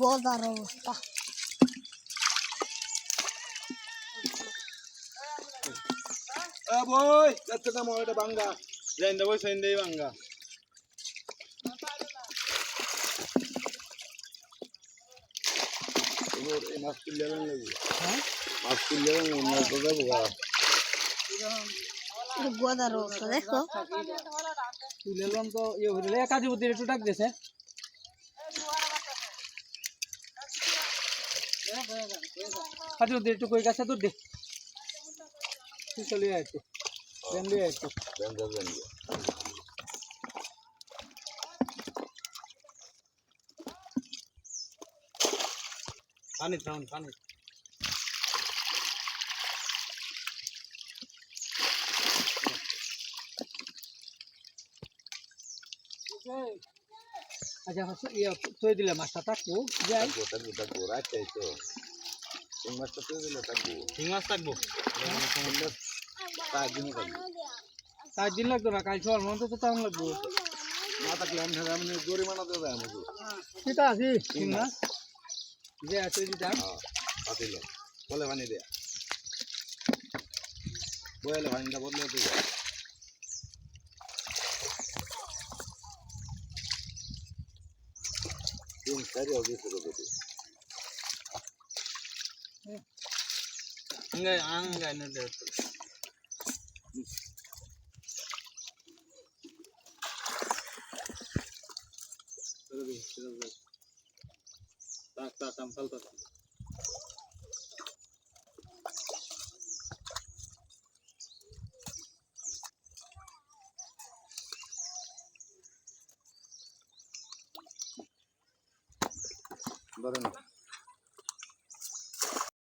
গজার অবস্থা। বই না ময়টা ভাঙ্গা যাই দেবো সেন দেই এবার এই মাছ তুললে লাগবে। মাছ তুললে মাছ তো যাবো গা এটা গজার অবস্থা দেখো তুলে লম তো ইয়ে হইলে কাজী বুদ্ধি একটু ডাক দিছে কাজী বুদ্ধি একটু কই গাছে দূর দে তুই চলে আয় একটু দেন লিয়ে একটু বেঙ্গা বেঙ্গা পানি খাওন পানি আচ্ছা ইয়ে তুই দিলে মাছটা থাকব যাই। থাকব থাকব রাখতে তো মাছটা দিলে থাকব ঠিক মাছ থাকব তার দিনই থাকব চার দিন লাগতো না কাল সবার মতো তো লাগবো। না থাকলে আমি আমি জরিমানা দেবো আমাকে সেটা আছে ঠিক মাছ। যে আছে দিতাম হ্যাঁ পাতিল বলে পানি দেয়া বলে বদলে तीन सारी और बीस रुपये दी नहीं आंग आने दे तो ताक ताक हम कल तो ধরে না